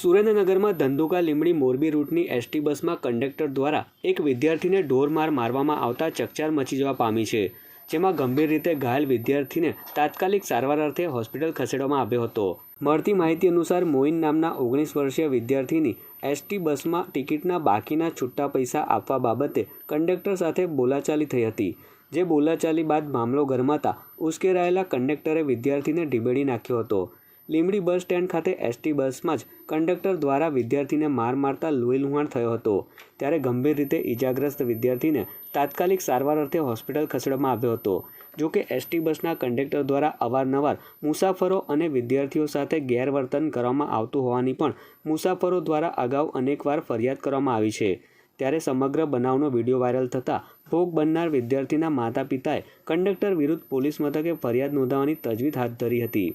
સુરેન્દ્રનગરમાં ધંધુકા લીમડી મોરબી રૂટની એસટી બસમાં કંડક્ટર દ્વારા એક વિદ્યાર્થીને ઢોરમાર મારવામાં આવતા ચકચાર મચી જવા પામી છે, જેમાં ગંભીર રીતે ઘાયલ વિદ્યાર્થીને તાત્કાલિક સારવાર અર્થે હોસ્પિટલ ખસેડવામાં આવ્યો હતો. મળતી માહિતી અનુસાર મોઇન નામના ઓગણીસ વર્ષીય વિદ્યાર્થીની એસટી બસમાં ટિકિટના બાકીના છૂટા પૈસા આપવા બાબતે કંડક્ટર સાથે બોલાચાલી થઈ હતી, જે બોલાચાલી બાદ મામલો ગરમાતા ઉશ્કેરાયેલા કંડક્ટરે વિદ્યાર્થીને ઢીબેડી નાખ્યો હતો. લીમડી બસ સ્ટેન્ડ ખાતે એસટી બસમાં જ કંડક્ટર દ્વારા વિદ્યાર્થીને માર મારતા લોહીલુહાણ થયો હતો. ત્યારે ગંભીર રીતે ઇજાગ્રસ્ત વિદ્યાર્થીને તાત્કાલિક સારવાર અર્થે હોસ્પિટલ ખસેડવામાં આવ્યો હતો. જો કે એસટી બસના કંડક્ટર દ્વારા અવારનવાર મુસાફરો અને વિદ્યાર્થીઓ સાથે ગેરવર્તન કરવામાં આવતું હોવાની પણ મુસાફરો દ્વારા અગાઉ અનેકવાર ફરિયાદ કરવામાં આવી છે. ત્યારે સમગ્ર બનાવનો વીડિયો વાયરલ થતાં ભોગ બનનાર વિદ્યાર્થીના માતા પિતાએ કંડક્ટર વિરુદ્ધ પોલીસ મથકે ફરિયાદ નોંધાવવાની તજવીજ હાથ ધરી હતી.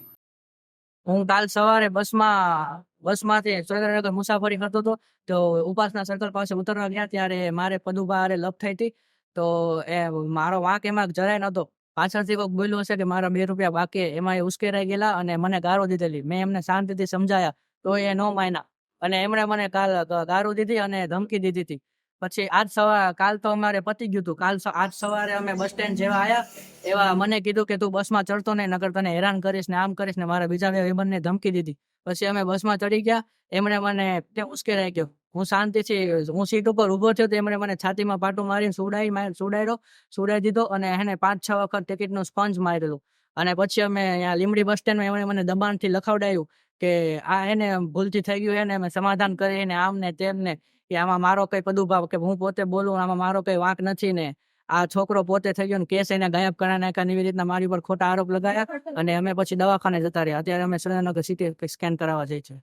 હું કાલ સવારે બસમાં, બસમાંથી સુરેન્દ્રનગર મુસાફરી કરતો હતો. તો ઉપાસના સર્કલ પાસે ઉતરવા ગયા ત્યારે મારે પદુભા હારે લપ થઈ હતી. તો એ મારો વાંક એમાં જરાય નહોતો. પાછળથી કોઈક બોલ્યું હશે કે મારા બે રૂપિયા બાકી એમાં એ ઉશ્કેરાઈ ગયેલા અને મને ગારો દીધેલી. મેં એમને શાંતિથી સમજાયા. તો એ નો માયના અને એમણે મને કાલ ગારો દીધી અને ધમકી દીધી હતી. પછી આજ સવાર કાલ તો અમારે પતી ગયું હતું કાલ આજ સવારે અમે બસ સ્ટેન્ડ જેવા આવ્યા એવા મને કીધું કે તું બસમાં ચડતો નહીં નગર તને હેરાન કરીશ ને આમ કરીશ ને મારા બીજા બે ભાઈબંધને ધમકી દીધી. પછી અમે બસમાં ચડી ગયા. એમણે મને તે ઉશ્કેરાઈ ગયો. હું શાંતિથી, હું સીટ ઉપર ઊભો થયો તો એમણે મને છાતીમાં પાટું મારીને સુડાઈ માર સુડાયરો સુડાઈ દીધો અને એને પાંચ છ વખત ટિકિટનું સ્પંજ મારેલું. અને પછી અમે અહીંયા લીમડી બસ સ્ટેન્ડમાં એમણે મને દબાણથી લખાવડાયું કે આ એને ભૂલથી થઈ ગયું, એને અમે સમાધાન કરીને આમ ને તેમ ને કે આમાં મારો કઈ પદુભાવ કે હું પોતે બોલું આમાં મારો કઈ વાંક નથી ને. આ છોકરો પોતે થઈ ગયો ને કેસ એને ગાયબ કરાવી નાખ્યા એવી રીતના મારી ઉપર ખોટા આરોપ લગાયા અને અમે પછી દવાખાને જતા રહ્યા. અત્યારે અમે સુરેન્દ્રનગર સિટી સ્કેન કરાવવા જઈએ છીએ